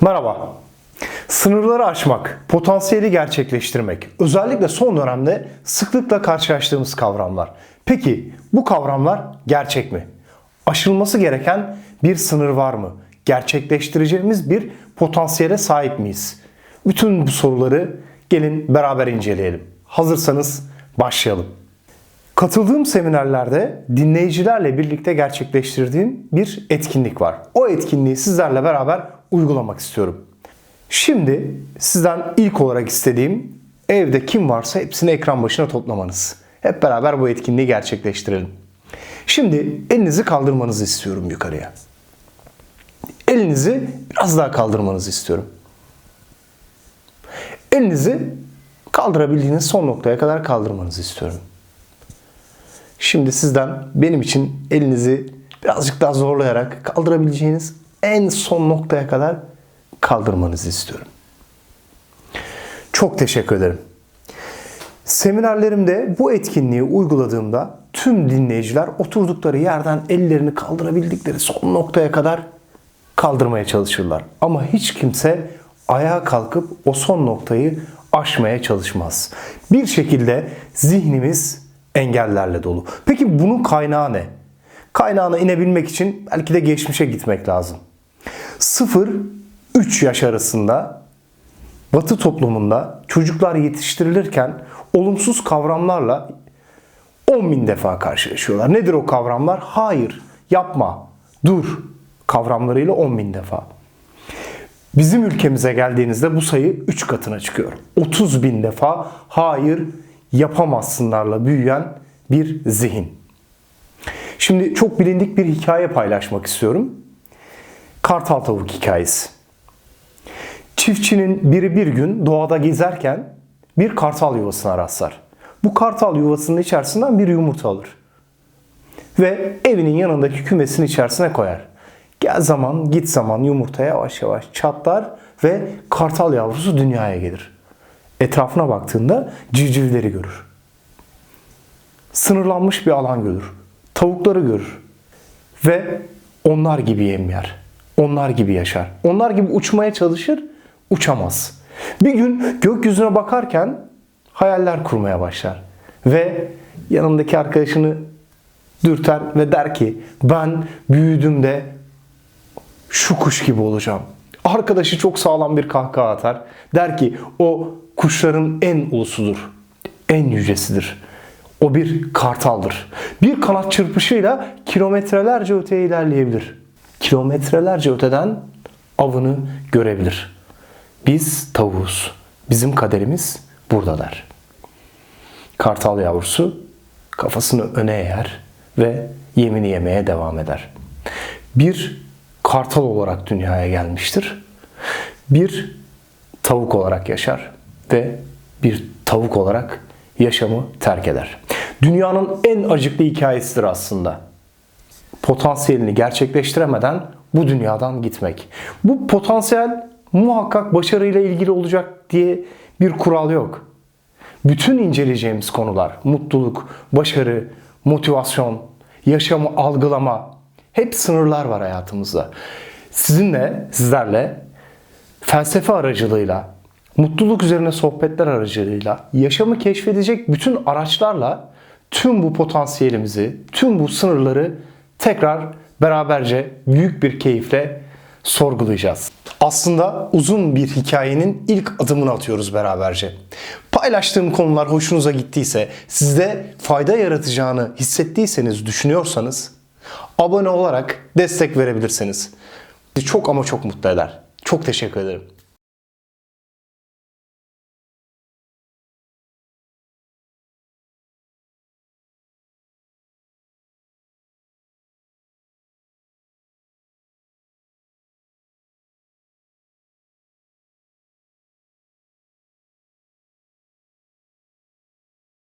Merhaba. Sınırları aşmak, potansiyeli gerçekleştirmek, özellikle son dönemde sıklıkla karşılaştığımız kavramlar. Peki bu kavramlar gerçek mi? Aşılması gereken bir sınır var mı? Gerçekleştireceğimiz bir potansiyele sahip miyiz? Bütün bu soruları gelin beraber inceleyelim. Hazırsanız başlayalım. Katıldığım seminerlerde dinleyicilerle birlikte gerçekleştirdiğim bir etkinlik var. O etkinliği sizlerle beraber uygulamak istiyorum. Şimdi sizden ilk olarak istediğim evde kim varsa hepsini ekran başına toplamanız. Hep beraber bu etkinliği gerçekleştirelim. Şimdi elinizi kaldırmanızı istiyorum yukarıya. Elinizi biraz daha kaldırmanızı istiyorum. Elinizi kaldırabildiğiniz son noktaya kadar kaldırmanızı istiyorum. Şimdi sizden benim için elinizi birazcık daha zorlayarak kaldırabileceğiniz en son noktaya kadar kaldırmanızı istiyorum. Çok teşekkür ederim. Seminerlerimde bu etkinliği uyguladığımda tüm dinleyiciler oturdukları yerden ellerini kaldırabildikleri son noktaya kadar kaldırmaya çalışırlar. Ama hiç kimse ayağa kalkıp o son noktayı aşmaya çalışmaz. Bir şekilde zihnimiz engellerle dolu. Peki bunun kaynağı ne? Kaynağına inebilmek için belki de geçmişe gitmek lazım. 0-3 yaş arasında Batı toplumunda çocuklar yetiştirilirken olumsuz kavramlarla 10 bin defa karşılaşıyorlar. Nedir o kavramlar? Hayır, yapma, dur kavramlarıyla 10 bin defa. Bizim ülkemize geldiğinizde bu sayı 3 katına çıkıyor. 30 bin defa hayır yapamazsınlarla büyüyen bir zihin. Şimdi çok bilindik bir hikaye paylaşmak istiyorum. Kartal tavuk hikayesi. Çiftçinin biri bir gün doğada gezerken bir kartal yuvasına rastlar. Bu kartal yuvasının içerisinden bir yumurta alır. Ve evinin yanındaki kümesin içerisine koyar. Gel zaman git zaman yumurta yavaş yavaş çatlar ve kartal yavrusu dünyaya gelir. Etrafına baktığında civcivleri görür. Sınırlanmış bir alan görür. Tavukları görür. Ve onlar gibi yem yer. Onlar gibi yaşar. Onlar gibi uçmaya çalışır, uçamaz. Bir gün gökyüzüne bakarken hayaller kurmaya başlar. Ve yanındaki arkadaşını dürter ve der ki ben büyüdüğümde şu kuş gibi olacağım. Arkadaşı çok sağlam bir kahkaha atar. Der ki o kuşların en ulusudur. En yücesidir. O bir kartaldır. Bir kanat çırpışıyla kilometrelerce öteye ilerleyebilir. Kilometrelerce öteden avını görebilir. Biz tavuğuz. Bizim kaderimiz burada der. Kartal yavrusu kafasını öne eğer ve yemini yemeye devam eder. Bir kartal olarak dünyaya gelmiştir. Bir tavuk olarak yaşar ve bir tavuk olarak yaşamı terk eder. Dünyanın en acıklı hikayesidir aslında. Potansiyelini gerçekleştiremeden bu dünyadan gitmek. Bu potansiyel muhakkak başarıyla ilgili olacak diye bir kural yok. Bütün inceleyeceğimiz konular, mutluluk, başarı, motivasyon, yaşamı algılama, hep sınırlar var hayatımızda. Sizinle, sizlerle felsefe aracılığıyla, mutluluk üzerine sohbetler aracılığıyla, yaşamı keşfedecek bütün araçlarla tüm bu potansiyelimizi, tüm bu sınırları tekrar beraberce büyük bir keyifle sorgulayacağız. Aslında uzun bir hikayenin ilk adımını atıyoruz beraberce. Paylaştığım konular hoşunuza gittiyse, sizde fayda yaratacağını hissettiyseniz, düşünüyorsanız abone olarak destek verebilirsiniz. Çok ama çok mutlu eder. Çok teşekkür ederim.